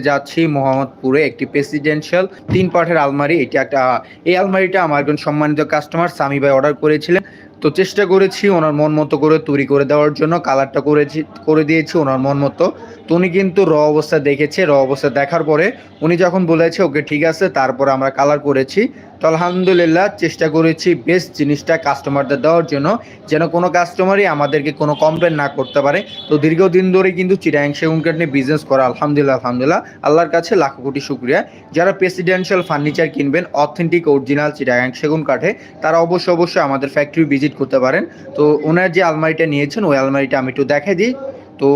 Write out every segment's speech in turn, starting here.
যাচ্ছি মোহাম্মদপুরে একটি প্রেসিডেন্সিয়াল তিন পাঠের আলমারি। এটি একটা, এই আলমারিটা আমার একজন সম্মানিত কাস্টমার সামি ভাই অর্ডার করেছিলেন। তো চেষ্টা করেছি ওনার মন মতো করে তৈরি করে দেওয়ার জন্য, কালারটা করেছি, করে দিয়েছি ওনার মন মতো। তো উনি কিন্তু র অবস্থা দেখেছে, র অবস্থা দেখার পরে উনি যখন বলেছে, ওকে, ঠিক আছে, তারপরে আমরা কালার করেছি। তো আলহামদুলিল্লাহ চেষ্টা করেছি বেস্ট জিনিসটা কাস্টমারদের দেওয়ার জন্য, যেন কোনো কাস্টমারই আমাদেরকে কোনো কমপ্লেন না করতে পারে। তো দীর্ঘদিন ধরে কিন্তু চিরাং সেগুন কাঠ নিয়ে বিজনেস করা, আলহামদুলিল্লাহ আলহামদুলিল্লাহ, আল্লাহর কাছে লাখো কোটি শুক্রিয়া। যারা প্রেসিডেন্সিয়াল ফার্নিচার কিনবেন অথেন্টিক অরিজিনাল চিরাং সেগুন কাঠে, তারা অবশ্যই অবশ্যই আমাদের ফ্যাক্টরি ভিজিট করতে পারেন। তো ওনার যে আলমারিটা নিয়েছেন, ওই আলমারিটা আমি একটু দেখাই দিই। তো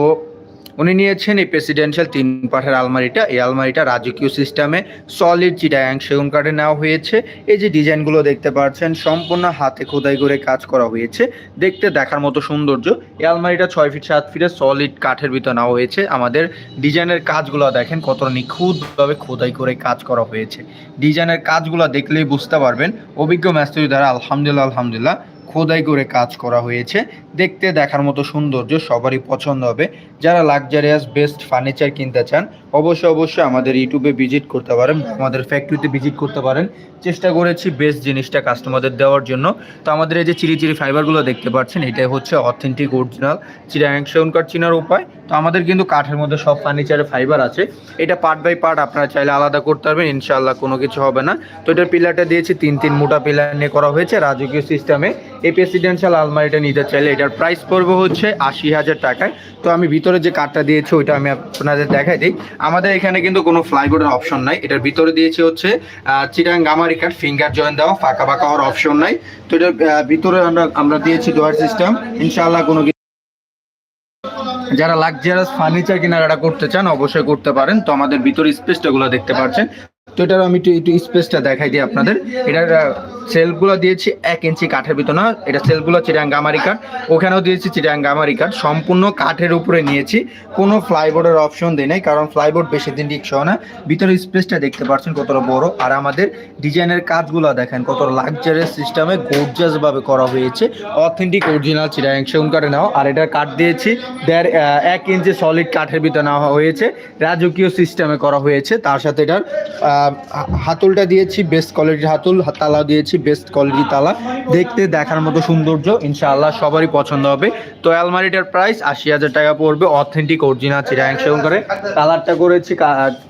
উনি নিয়েছেন এই প্রেসিডেন্সিয়াল তিন পাঠের আলমারিটা। এই আলমারিটা রাজকীয় সিস্টেমে সলিড চিটায়াং সেগুন কাঠে নেওয়া হয়েছে। এই যে ডিজাইনগুলো দেখতে পাচ্ছেন, সম্পূর্ণ হাতে খোদাই করে কাজ করা হয়েছে। দেখতে দেখার মতো সৌন্দর্য। এই আলমারিটা ছয় ফিট, সাত ফিটের সলিড কাঠের ভিতর নেওয়া হয়েছে। আমাদের ডিজাইনের কাজগুলো দেখেন কতটা নিখুঁতভাবে খোদাই করে কাজ করা হয়েছে। ডিজাইনের কাজগুলো দেখলেই বুঝতে পারবেন। অভিজ্ঞ ম্যাস্ত্রি দ্বারা আলহামদুলিল্লাহ আলহামদুলিল্লাহ। খোদাই করে কাজ করা হয়েছে। দেখতে, দেখার মতো সৌন্দর্য সবারই পছন্দ হবে। যারা লাক্সারিয়াস বেস্ট ফার্নিচার কিনতে চান অবশ্যই অবশ্যই আমাদের ইউটিউবে ভিজিট করতে পারেন, আমাদের ফ্যাক্টরিতে ভিজিট করতে পারেন। চেষ্টা করেছি বেস্ট জিনিসটা কাস্টমারদের দেওয়ার জন্য। তো আমাদের এই যে চিরি চিরি ফাইবারগুলো দেখতে পাচ্ছেন, এটাই হচ্ছে অথেন্টিক অরিজিনাল চিরাংশন কাঠ চিনার উপায়। তো আমাদের কিন্তু কাঠের মধ্যে সব ফার্নিচারের ফাইবার আছে। এটা পার্ট বাই পার্ট আপনারা চাইলে আলাদা করতে পারবেন, ইনশাআল্লাহ কোনো কিছু হবে না। তো এটার পিলারটা দিয়েছি, তিন তিন মোটা পিলার নিয়ে করা হয়েছে রাজকীয় সিস্টেমে এই প্রেসিডেন্সিয়াল আলমারিটা নিতে চাইলে এটার প্রাইস পড়বে হচ্ছে আশি হাজার টাকায়। তো আমি ভিতরে যে কাঠটা দিয়েছি, ওইটা আমি আপনাদের দেখাই দিই। আমাদের এখানে কিন্তু কোনো ফ্লাইবোর্ডের অপশন নাই। এটার ভিতরে দিয়েছি হচ্ছে চিটাং গামারি কাঠ ফিঙ্গার জয়েন দেওয়া, ফাঁকা ফাঁকা হওয়ার অপশন নাই। তো এটার ভিতরে আমরা আমরা দিয়েছি ডোয়ার সিস্টেম ইনশাআল্লাহ কোনো যারা লাক্সারিয়াস ফার্নিচার কেনাকাটা করতে চান, অবশ্যই করতে পারেন। তো আমাদের ভিতরে স্পেসটা গুলো দেখতে পাচ্ছেন। তো এটার আমি একটু স্পেসটা দেখাই দিই আপনাদের। এটার সেলফগুলো দিয়েছি এক ইঞ্চি কাঠের ভিতর না, এটা সেলফগুলো চিরাং গামারি কাঠ। ওখানেও দিয়েছি চিরাং গামারি কাঠ। সম্পূর্ণ কাঠের উপরে নিয়েছি। কোনো ফ্লাইবোর্ডের অপশন দেয় নাই, কারণ ফ্লাইবোর্ড বেশি দিন টিকছে না। ভিতরে স্পেসটা দেখতে পাচ্ছেন কতটা বড়। আর আমাদের ডিজাইনের কাজগুলো দেখেন কত লাক্সারিয়াস সিস্টেমে ভাবে করা হয়েছে। অথেন্টিক অরিজিনাল চিরাং সেগুন কাঠে নেওয়া আর এটার কাঠ দিয়েছি, দেড় এক ইঞ্চি সলিড কাঠের ভিতর নেওয়া হয়েছে। রাজকীয় সিস্টেমে করা হয়েছে। তার সাথে এটার হাতুলটা দিয়েছি বেস্ট কোয়ালিটির হাতুল তালা দিয়েছি বেস্ট কোয়ালিটি তালা। দেখতে, দেখার মতো সৌন্দর্য ইনশাআল্লাহ সবারই পছন্দ হবে। তো আলমারিটার প্রাইস আশি হাজার টাকা পড়বে অথেন্টিক অরিজিনাল চিরাং সেগুন করে। কালারটা করেছি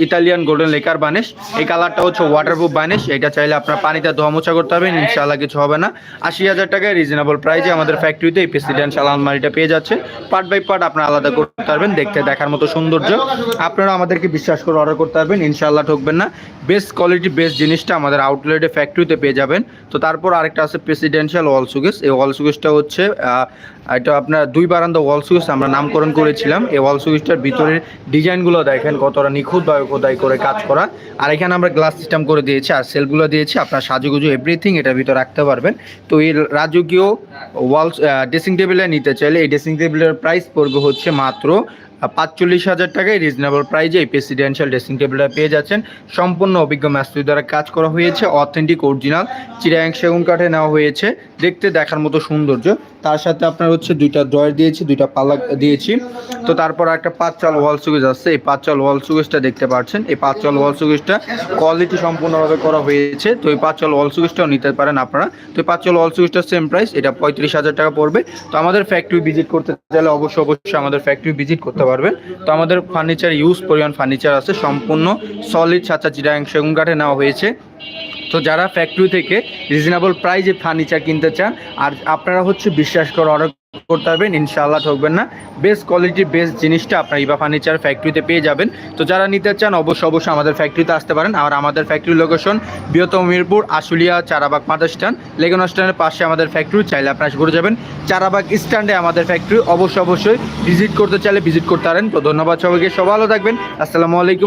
ইতালিয়ান গোল্ডেন লেকার বানিশ এই কালারটা হচ্ছে ওয়াটারপ্রুফ বানিশ এটা চাইলে আপনার পানিতে ধোয়া মোছা করতে হবে, ইনশাআল্লাহ কিছু হবে না। আশি হাজার টাকায় রিজনেবল প্রাইসে আমাদের ফ্যাক্টরিতে এই প্রেসিডেন্সিয়াল আলমারিটা পেয়ে যাচ্ছে। পার্ট বাই পার্ট আপনারা আলাদা করতে পারবেন, দেখতে, দেখার মতো সৌন্দর্য। আপনারা আমাদেরকে বিশ্বাস করে অর্ডার করতে পারবেন, ইনশাআল্লাহ ঠকবেন না। বেস্ট কোয়ালিটি বেস্ট জিনিসটা আমাদের আউটলেটে ফ্যাক্টরিতে পেয়ে যাবেন। তো তারপর আরেকটা আছে প্রেসিডেন্সিয়াল ওয়াল সুগেস এই ওয়াল সুগেসটা হচ্ছে এটা আপনার দুই বারান্দা ওয়াল সুগেস আমরা নামকরণ করেছিলাম। এই ওয়াল সুগেসটার ভিতরের ডিজাইনগুলো দেখেন কতটা নিখুঁতভাবে খোদাই করে কাজ করা। আর এখানে আমরা গ্লাস সিস্টেম করে দিয়েছি, আর সেলগুলো দিয়েছি, আপনার সাজুগুজু এভরিথিং এটার ভিতরে রাখতে পারবেন। তো এই রাজকীয় ওয়াল ড্রেসিং টেবিলে নিতে চাইলে এই ড্রেসিং টেবিলের প্রাইস পড়বে হচ্ছে মাত্র পাঁচচল্লিশ হাজার টাকায় রিজনেবল প্রাইজে এই প্রেসিডেন্সিয়াল ড্রেসিং টেবিলটা পেয়ে যাচ্ছেন। সম্পূর্ণ অভিজ্ঞ ম্যাস্ত্রি দ্বারা কাজ করা হয়েছে। অথেন্টিক অরিজিনাল চিরাং সেগুন কাঠে নেওয়া হয়েছে। দেখতে, দেখার মতো সৌন্দর্য। তার সাথে আপনার হচ্ছে দুইটা ড্রয়ার দিয়েছি, দুইটা পাল্লা দিয়েছি। তো তারপর একটা পাঁচ চাল ওয়াল সুগেজ আছে এই পাঁচ চাল ওয়াল সুগেজটা দেখতে পাচ্ছেন। এই পাঁচ চাল ওয়াল সুগেজটা কোয়ালিটি সম্পূর্ণভাবে করা হয়েছে। তো এই পাঁচ চাল ওয়াল সুগেজটাও নিতে পারেন আপনারা। তো এই পাঁচ চাল ওয়াল সুগেজটার সেম প্রাইস এটা পঁয়ত্রিশ হাজার টাকা পড়বে। তো আমাদের ফ্যাক্টরি ভিজিট করতে চাইলে অবশ্যই অবশ্যই আমাদের ফ্যাক্টরি ভিজিট করতে পারবেন। তো আমাদের ফার্নিচার ইউজ পরিমাণ ফার্নিচার আছে। সম্পূর্ণ সলিড সাচা চিরাং সেগুন কাঠে নেওয়া হয়েছে। তো যারা ফ্যাক্টরি থেকে রিজনেবল প্রাইজে ফার্নিচার কিনতে চান, আর আপনারা হচ্ছে বিশ্বাস করে অর্ডার করতে পারবেন, ইনশাআল্লাহ ঠকবেন না। বেস্ট কোয়ালিটি বেস্ট জিনিসটা আপনার ইবা ফার্নিচার ফ্যাক্টরিতে পেয়ে যাবেন। তো যারা নিতে চান অবশ্যই অবশ্যই আমাদের ফ্যাক্টরিতে আসতে পারেন। আর আমাদের ফ্যাক্টরি লোকেশন বৃহত্তম মিরপুর, আশুলিয়া, চারাবাগ, মাদার স্ট্যান্ড। লেগুন স্ট্যান্ডের পাশে আমাদের ফ্যাক্টরি চাইলে আপনারা ঘুরে যাবেন। চারাবাগ স্ট্যান্ডে আমাদের ফ্যাক্টরি অবশ্যই অবশ্যই ভিজিট করতে চাইলে ভিজিট করতে পারেন। তো ধন্যবাদ সবাইকে। সবাই ভালো থাকবেন। আসসালামু আলাইকুম।